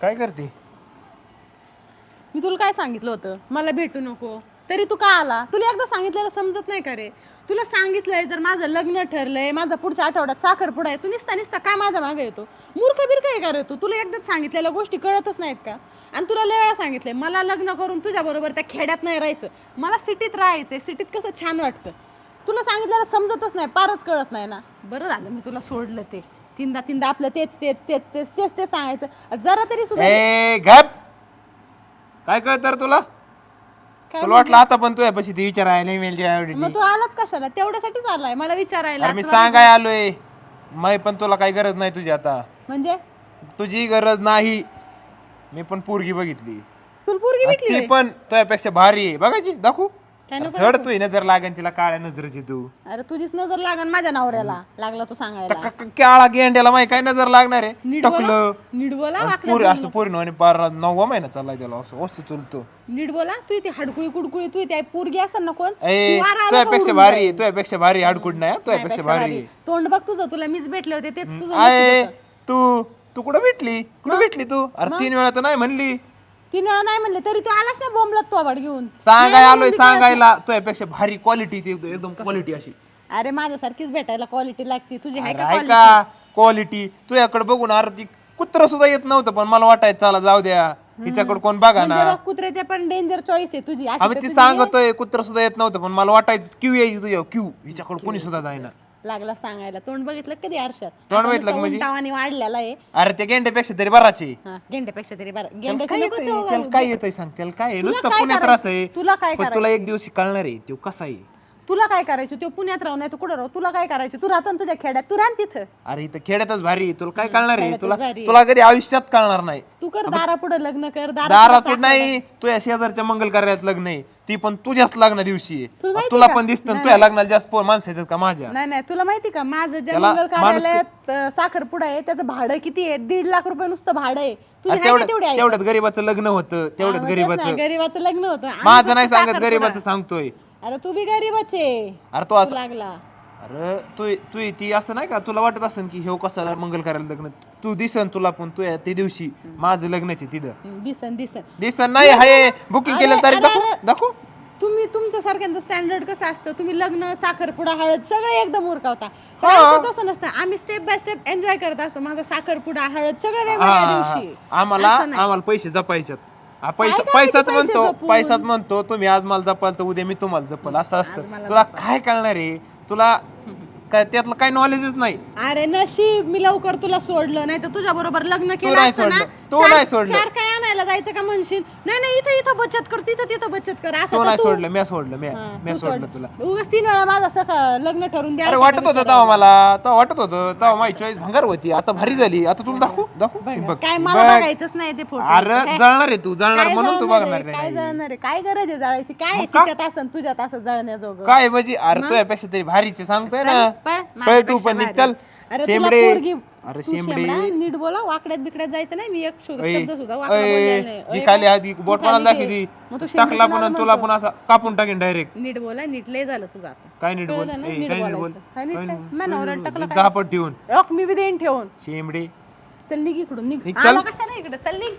काय करते? मी तुला काय सांगितलं होतं? मला भेटू नको. तरी तू का आला? तुला एकदा सांगितलेलं समजत नाही का रे? तुला सांगितलंय जर माझं लग्न ठरलंय माझा पुढच्या आठवड्यात साखरपुडा आहे तू निसता निसता काय माझ्या मागे येतो? मूर्ख बिरख आहे का रे तू? तुला एकदाच सांगितलेल्या गोष्टी कळतच नाहीत का? आणि तुला लय वेळा सांगितलंय मला लग्न करून तुझ्याबरोबर त्या खेड्यात नाही राहायचं. मला सिटीत राहायचंय सिटीत कसं छान वाटतं? तुला सांगितलेलं समजतच नाही पारच कळत नाही ना. बरं झालं मी तुला सोडलं ते. तीनदा तीनदा आपलं तेच तेच तेच तेच तेच तेच सांगायचं. जरा तरी सुद्धा ए गप! काय कळत तर तुला? काय तुला वाटलं आता पण तुझ्या पशी ती विचारायला मग तू आलाच कशाला? तेवढ्यासाठीच आलाय मला विचारायला अरे मी सांगाय आलोय. मै पण तुला काही गरज नाही तुझी आता. म्हणजे? तुझी गरज नाही. मी पण पोरगी बघितली. तुला पोरगी भेटली ती पण तुझ्यापेक्षा भारी आहे. बघायची दाखवू. काय नको चढ तू नजर लागेल तिला काळ्या नजरेची तू. अरे तुझीच नजर लागन माझ्या नवऱ्याला. लागला तू सांगायला. क- क- काळा गेंड्याला माहिती काय नजर लागणार आहे? नीट टकलं. बोला नीट बोला वाकडं पुरी असं पूर्ण आणि पार नववा महिना चाललाय त्याला. असं वस्तू चलतो. नीट बोला तू ती हडकुळी कुडकुळी तू ती पोरगी असेल ना कोण? ए ती वारा आला का तुझ्यापेक्षा उडून भारी? आहे तुझ्यापेक्षा भारी अडकुड नाही हा, तुझ्यापेक्षा भारी भारी. आहे. तोंड बघ तुझं तुला मीच भेटले होते तेच तुझं आहे तू तू कुठं भेटली? कुठं भेटली तू? अरे तीन वेळा तर नाही म्हणली. तीन वेळा नाही म्हणले तरी तू आलास ना बोंबलत तो आवड घेऊन. सांगाय आलोय सांगायला तुझ्यापेक्षा भारी क्वालिटी ती एकदम क्वालिटी अशी. अरे माझ्यासारखीच भेटायला क्वालिटी लागते तुझी आहे का का क्वालिटी तुझ्याकडे बघून अरे ती कुत्र सुद्धा येत नव्हतं पण मला वाटायचं चला जाऊ द्या. हिच्याकडे कोण बघा ना. म्हणजे बघ, कुत्र्याच्या पण डेंजर चॉईस आहे तुझी. अशी आम्ही तर ती तुझी सांगतोय कुत्र सुद्धा येत नव्हतं पण मला वाटायचं क्यू यायची तुझ्या क्यू हिच्याकडे कोणी सुद्धा जाईना. लागला सांगायला तोंड बघितलं कधी आरशात तोंड बघितलं का म्हणजे? उंटावानी वाढलेला आहे अरे त्या गेंड्यापेक्षा तरी बराची हा, गेंड्यापेक्षा तरी बरं गेंड्याचं काय येतंय? त्याला. काय येतंय सांग त्याला काय आहे? तुला नुसतं काय पुण्यात करायचं? राहतंय तुला काय पण तुला एक दिवशी कळणार आहे तो कसा आहे तुला काय करायचं? तो पुण्यात राहू नाही तू कुठं राहू? तुला काय करायचं? तू राहतो ना तुझ्या खेड्यात. तू राह तिथं. अरे इथं खेड्यातच भारी आहे. तुला काय कळणार आहे? खेड्यातच तुला भारी आहे. तुला कधी आयुष्यात कळणार नाही. तू कर दारा पुढे लग्न कर. दारा दारात नाही. तुझ्या शेजारच्या मंगल कार्यात लग्न आहे. ती पण तुझ्याच लग्न दिवशी आहे. तुला माहिती तुला का? पण दिसतं तुझ्या लग्नाला जास्त पोर माणसं येतात का माझ्या? नाही नाही. तुला माहिती का? माझं जे त्याला मंगल माणूस- कार्यालयात साखरपुडा आहे त्याचं भाडं किती आहे? दीड लाख रुपये नुसतं भाडं आहे. अरे आहे तेवढ्यात तेवढी आहे. तेवढ्यात गरीबाचं लग्न होतं. तेवढ्यात गरीबाचं. गरीबाचं लग्न होतं. आणि माझं फक्त नाही सांगत साखरपुडा. गरीबाचं सांगतोय. अरे तू बी गरीबाच आहे. अरे तो असं तू लागला. अरे तू तू ती असं नाही का तुला वाटत असेल की हे कसा मंगल कार्याला लग्न? तू दिसन तुला पण तू त्या दिवशी माझं लग्नाचे तिथं. दिसन दिसन. दिसन नाही हाय बुकिंग केलेलं तारीख दाखवू दाखवू. तुम्ही तुमच्या सारख्यांचं स्टँडर्ड कसं असतं? तुम्ही लग्न साखरपुडा हळद सगळं एकदम उरकावता. पण आमचं तसं नसतं. आम्ही स्टेप बाय स्टेप एन्जॉय करत असतो. माझा साखरपुडा हळद सगळं वेगवेगळ्या दिवशी. आम्हाला आम्हाला पैसे जपायच्यात. हा, पैसा काय पैसाच पैसे म्हणतो जपून? पैसाच म्हणतो तुम्ही आज मला जपाल तर उद्या मी तुम्हाला जपल असं असतं तुला काय कळणार आहे तुला काय त्यातलं काय नॉलेजच नाही अरे नशीब मी लवकर तुला सोडलं नाही तर तुझ्या बरोबर लग्न केलं नाही असतं ना सोडलं. तू चार- नाही सोडलं. चार काय आणायला जायचं का म्हणशील? नाही नाही इथं इथं बचत कर तिथं तिथं बचत कर. असं तो तर नाही तू सोडलं मी सोडलं मी हा, मी तू सोडलं सोड. तुला. उगाच तीन वेळा माझं सका लग्न ठरून द्या अरे वाटत होतं तेव्हा मला तेव्हा वाटत होतं तेव्हा माझी चॉईस भंगार होती. आता भारी झाली. आता तुला दाखवू दाखवू? हे बघ काय मला बघायचंच नाही ते फोटो अरे जळणार आहे तू जळणार काय म्हणून तू जळणार बघणार आहे? काय नाही. जळणार आहे? काय गरज आहे जळायची? काय आहे? तिच्यात असं तुझ्यात असं जळण्याजोगं. काय म्हणजे अरे तुझ्यापेक्षा तरी भारीचे सांगतोय ना. पळ, पळ तू माझ्यापेक्षा पण भारी. चल. अरे तुला पोरगी अरे तू शेंबडे नीट बोला वाकड्यात बिकड्यात जायचं नाही मी एक शब्द सुद्धा वाकडा अय, बोललेला नाही. अय, खाली काय? आधी बोट मला मग तू टाकला पण तुला. पण असा कापून टाकेन डायरेक्ट नीट बोला नीट लय झालं तुझं आता काय नीट बोल कळलं ना? ए, नीट काय नीट बोल बोलायचं. काय नीट काय काय? नीट मॅ नवऱ्याला बोल? टाकलं काय? झापट ठेवून रॉक मी बी देईन ठेवून शेंबडे चल निघ इकडून निघ. आला कशाला इकडे चल निघ